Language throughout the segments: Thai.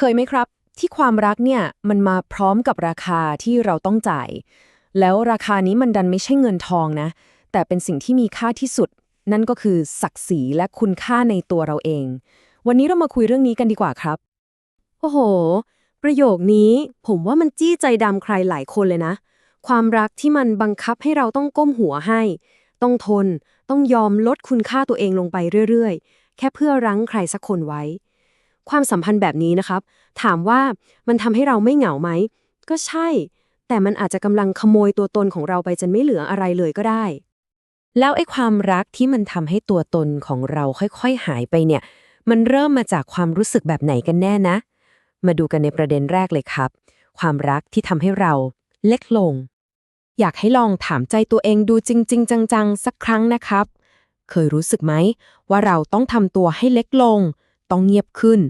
เคยไหมครับ ที่ความรักเนี่ยมันมาพร้อมกับราคาที่เราต้องจ่าย แล้วราคานี้มันดันไม่ใช่เงินทองนะ แต่เป็นสิ่งที่มีค่าที่สุด นั่นก็คือศักดิ์ศรีและคุณค่าในตัวเราเอง วันนี้เรามาคุยเรื่องนี้กันดีกว่าครับ โอ้โห ประโยคนี้ผมว่ามันจี้ใจดำใครหลายคนเลยนะ ความรักที่มันบังคับให้เราต้องก้มหัวให้ ต้องทน ต้องยอมลดคุณค่าตัวเองลงไปเรื่อยๆ แค่เพื่อรั้งใครสักคนไว้ ความสัมพันธ์แบบนี้นะครับ ถามว่ามันทำให้เราไม่เหงาไหม ก็ใช่ แต่มันอาจจะกำลังขโมยตัวตนของเราไปจนไม่เหลืออะไรเลยก็ได้ แล้วไอ้ความรักที่มันทำให้ตัวตนของเราค่อยๆหายไปเนี่ย มันเริ่มมาจากความรู้สึกแบบไหนกันแน่นะ มาดูกันในประเด็นแรกเลยครับ ความรักที่ทำให้เราเล็กลง อยากให้ลองถามใจตัวเองดูจริง ๆ จังๆ สักครั้งนะครับ เคยรู้สึกไหมว่าเราต้องทำตัวให้เล็กลง ต้องเงียบขึ้น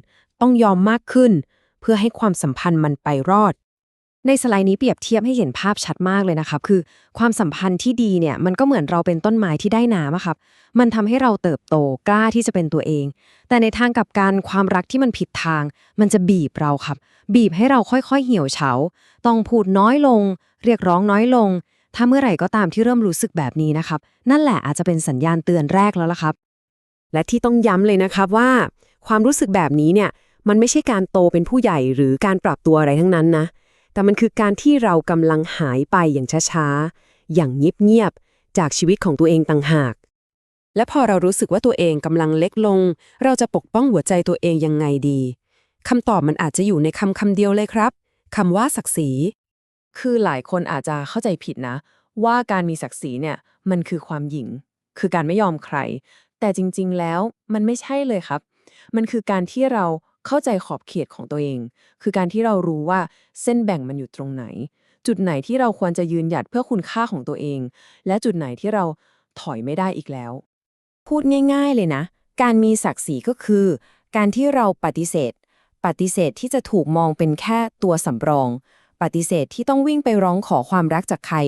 ต้องยอมมากขึ้น เพื่อให้ความสัมพันธ์มันไปรอด ในสไลด์นี้เปรียบเทียบให้เห็นภาพชัดมากเลยนะครับคือความสัมพันธ์ที่ดีเนี่ยมันก็เหมือนเราเป็นต้นไม้ที่ได้น้ำครับ มันทำให้เราเติบโตกล้าที่จะเป็นตัวเอง แต่ในทางกับการความรักที่มันผิดทาง มันจะบีบเราครับ บีบให้เราค่อยๆเหี่ยวเฉาต้องพูดน้อยลง เรียกร้องน้อยลง ถ้าเมื่อไหร่ก็ตามที่เริ่มรู้สึกแบบนี้นะครับ นั่นแหละอาจจะเป็นสัญญาณเตือนแรกแล้วล่ะครับและที่ต้องย้ำเลยนะครับว่า ความรู้สึกแบบนี้เนี่ย มันไม่ใช่การโตเป็นผู้ใหญ่หรือการปรับตัวอะไรทั้งนั้นนะ แต่มันคือการที่เรากำลังหายไปอย่างช้าๆ อย่างเงียบๆ จากชีวิตของตัวเองต่างหาก และพอเรารู้สึกว่าตัวเองกำลังเล็กลง เราจะปกป้องหัวใจตัวเองยังไงดีคำตอบมันอาจจะอยู่ในคำคำเดียวเลยครับคำว่าศักดิ์ศรี คือหลายคนอาจจะเข้าใจผิดนะ ว่าการมีศักดิ์ศรีเนี่ยมันคือความหยิ่ง คือการไม่ยอมใคร แต่จริง ๆ แล้วมันไม่ใช่เลยครับ มันคือการที่เราเข้าใจขอบเขตของตัวเอง คือการที่เรารู้ว่าเส้นแบ่งมันอยู่ตรงไหน จุดไหนที่เราควรจะยืนหยัดเพื่อคุณค่าของตัวเอง และจุดไหนที่เราถอยไม่ได้อีกแล้ว พูดง่าย ๆเลยนะ การมีศักดิ์ศรีก็คือ การที่เราปฏิเสธ ปฏิเสธที่จะถูกมองเป็นแค่ตัวสำรอง ปฏิเสธที่ต้องวิ่งไปร้องขอความรักจากใคร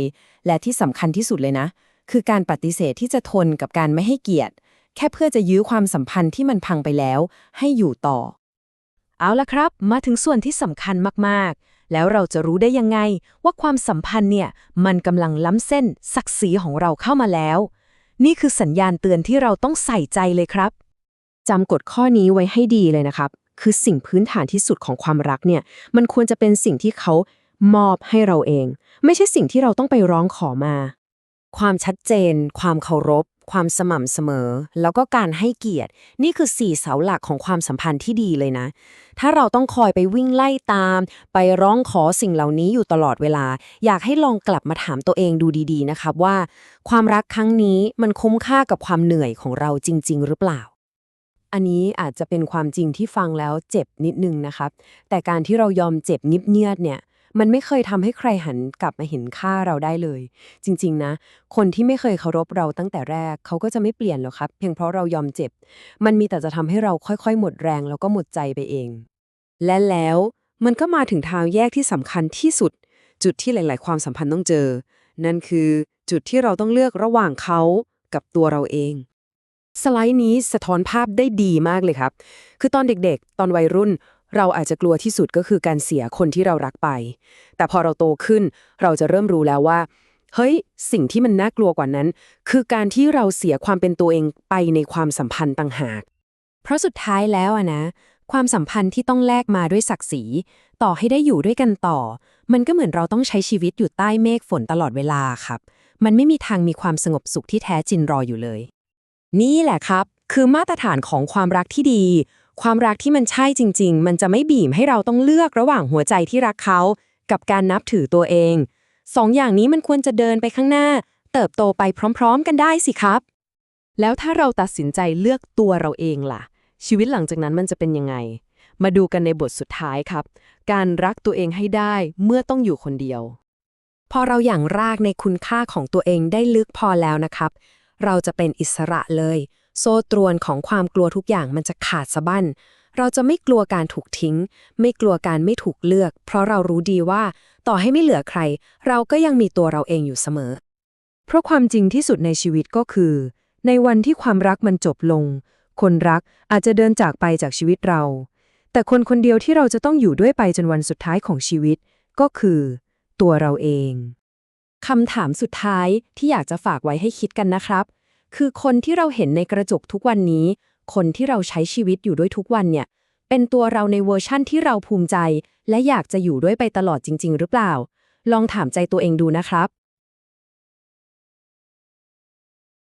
และที่สำคัญที่สุดเลยนะ คือการปฏิเสธที่จะทนกับการไม่ให้เกียรติ แค่เพื่อจะยื้อความสัมพันธ์ที่มันพังไปแล้ว ให้อยู่ต่อ เอาละครับ มาถึงส่วนที่สำคัญมากๆ แล้วเราจะรู้ได้ยังไง ว่าความสัมพันธ์เนี่ย มันกำลังล้ำเส้นศักดิ์ศรีของเราเข้ามาแล้ว นี่คือสัญญาณเตือนที่เราต้องใส่ใจเลยครับจำกฎข้อนี้ไว้ให้ดีเลยนะครับ คือสิ่งพื้นฐานที่สุดของความรักเนี่ย มันควรจะเป็นสิ่งที่เขามอบให้เราเอง ไม่ใช่สิ่งที่เราต้องไปร้องขอมา ความชัดเจน ความเคารพ ความสม่ำเสมอ แล้วก็การให้เกียรติ นี่คือสี่เสาหลักของความสัมพันธ์ที่ดีเลยนะ ถ้าเราต้องคอยไปวิ่งไล่ตาม ไปร้องขอสิ่งเหล่านี้อยู่ตลอดเวลา อยากให้ลองกลับมาถามตัวเองดูดีๆนะครับว่า ความรักครั้งนี้มันคุ้มค่ากับความเหนื่อยของเราจริง ๆ หรือเปล่าอันนี้อาจจะเป็นความจริงที่ฟังแล้วเจ็บนิดนึงนะครับ แต่การที่เรายอมเจ็บนิบเงียบๆเนี่ย มันไม่เคยทำให้ใครหันกลับมาเห็นค่าเราได้เลย จริง ๆ นะ คนที่ไม่เคยเคารพเราตั้งแต่แรก เขาก็จะไม่เปลี่ยนหรอกครับ เพียงเพราะเรายอมเจ็บ มันมีแต่จะทำให้เราค่อย ๆ หมดแรงแล้วก็หมดใจไปเอง และแล้วมันก็มาถึงทางแยกที่สำคัญที่สุด จุดที่หลาย ๆ ความสัมพันธ์ต้องเจอ นั่นคือจุดที่เราต้องเลือกระหว่างเขากับตัวเราเองสไลด์นี้สะท้อนภาพได้ดีมากเลยครับ คือตอนเด็กๆ ตอนวัยรุ่น เราอาจจะกลัวที่สุดก็คือการเสียคนที่เรารักไป แต่พอเราโตขึ้น เราจะเริ่มรู้แล้วว่า เฮ้ย สิ่งที่มันน่ากลัวกว่านั้น คือการที่เราเสียความเป็นตัวเองไปในความสัมพันธ์ต่างหาก เพราะสุดท้ายแล้วอะนะ ความสัมพันธ์ที่ต้องแลกมาด้วยศักดิ์ศรี ต่อให้ได้อยู่ด้วยกันต่อ มันก็เหมือนเราต้องใช้ชีวิตอยู่ใต้เมฆฝนตลอดเวลาครับ มันไม่มีทางมีความสงบสุขที่แท้จริงรออยู่เลย นี่แหละครับ คือมาตรฐานของความรักที่ดี ความรักที่มันใช่จริง ๆ มันจะไม่บีบให้เราต้องเลือกระหว่างหัวใจที่รักเขา กับการนับถือตัวเองสองอย่างนี้มันควรจะเดินไปข้างหน้า เติบโตไปพร้อม ๆ กันได้สิครับ แล้วถ้าเราตัดสินใจเลือกตัวเราเองล่ะ ชีวิตหลังจากนั้นมันจะเป็นยังไง มาดูกันในบทสุดท้ายครับ การรักตัวเองให้ได้เมื่อต้องอยู่คนเดียว พอเราอย่างรากในคุณค่าของตัวเองได้ลึกพอแล้วนะครับ เราจะเป็นอิสระเลย โซ่ตรวนของความกลัวทุกอย่างมันจะขาดสะบั้น เราจะไม่กลัวการถูกทิ้ง ไม่กลัวการไม่ถูกเลือก เพราะเรารู้ดีว่า ต่อให้ไม่เหลือใคร เราก็ยังมีตัวเราเองอยู่เสมอ เพราะความจริงที่สุดในชีวิตก็คือ ในวันที่ความรักมันจบลง คนรักอาจจะเดินจากไปจากชีวิตเรา แต่คนคนเดียวที่เราจะต้องอยู่ด้วยไปจนวันสุดท้ายของชีวิต ก็คือ ตัวเราเองคำถามสุดท้ายที่อยากจะฝากไว้ให้คิดกันนะครับ คือคนที่เราเห็นในกระจกทุกวันนี้ คนที่เราใช้ชีวิตอยู่ด้วยทุกวันเนี่ย เป็นตัวเราในเวอร์ชั่นที่เราภูมิใจ และอยากจะอยู่ด้วยไปตลอดจริง ๆ หรือเปล่า ลองถามใจตัวเองดูนะครับ